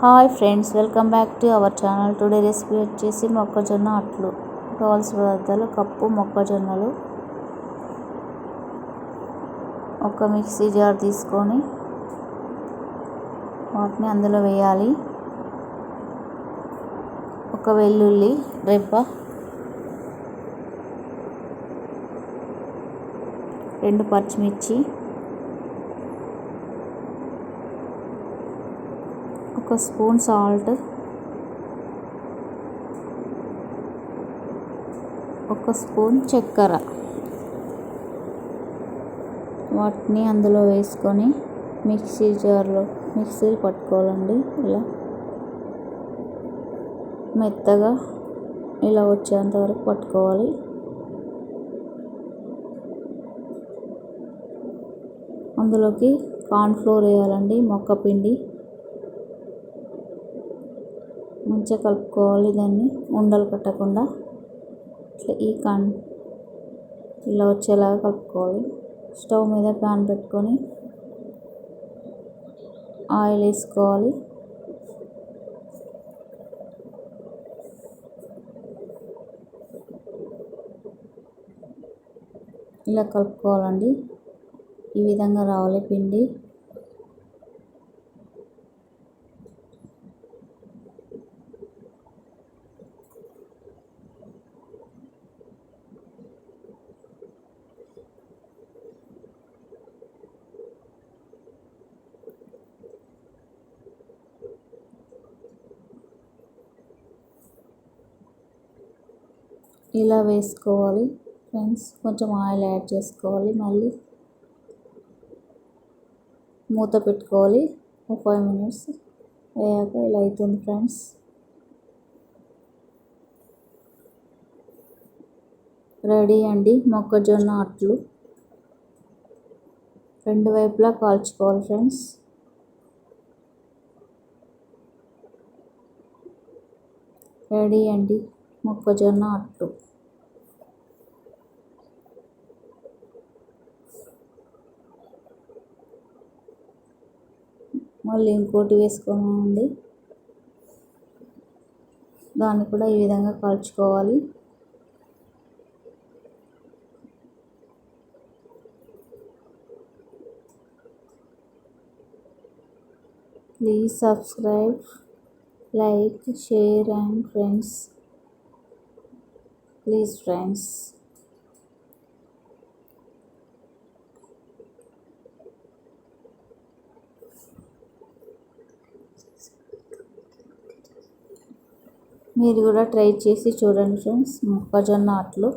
Hi friends welcome back to our channel. Today recipe వచ్చేసి మొక్కజొన్న అట్లు. కావాల్సిన పదార్థాలు కప్పు మొక్కజొన్నలు. ఒక మిక్సీ జార్ తీసుకొని వాటిని అందులో వేయాలి. ఒక వెల్లుల్లి రెబ్బ. రెండు పచ్చిమిర్చి. ఒక స్పూన్ సాల్ట్. ఒక స్పూన్ చక్కెర. వాటిని అందులో వేసుకొని మిక్సీ జార్లో మిక్సీ పట్టుకోవాలండి ఇలా. మెత్తగా ఇలా వచ్చేంత వరకు పట్టుకోవాలి. అందులోకి కార్న్ఫ్లోర్ వేయాలండి మొక్క పిండి. మంచిగా కలుపుకోవాలి దాన్ని. ఉండలు కట్టకుండా. ఇట్లా ఈ కాన్ ఇలా వచ్చేలాగా కలుపుకోవాలి. స్టవ్ మీద ప్యాన్ పెట్టుకొని ఆయిల్ వేసుకోవాలి. ఇలా కలుపుకోవాలండి. ఈ విధంగా రావాలి పిండి. ఇలా వేసుకోవాలి ఫ్రెండ్స్. కొంచెం ఆయిల్ యాడ్ చేసుకోవాలి. మళ్ళీ మూత పెట్టుకోవాలి. ఒక ఫైవ్ మినిట్స్ అయ్యాక ఇలా అవుతుంది ఫ్రెండ్స్. రెడీ అండి మొక్కజొన్న అట్లు. రెండు వైపులా కాల్చుకోవాలి ఫ్రెండ్స్. రెడీ అండి. మొక్కజొన్న అట్లు మళ్ళీ ఇంకోటి వేసుకోమండి దాన్ని కూడా ఈ విధంగా కాల్చుకోవాలి. Please subscribe like share and friends please friends. మీరు కూడా ట్రై చేసి చూడండి ఫ్రెండ్స్. మొక్కజొన్న అట్లు.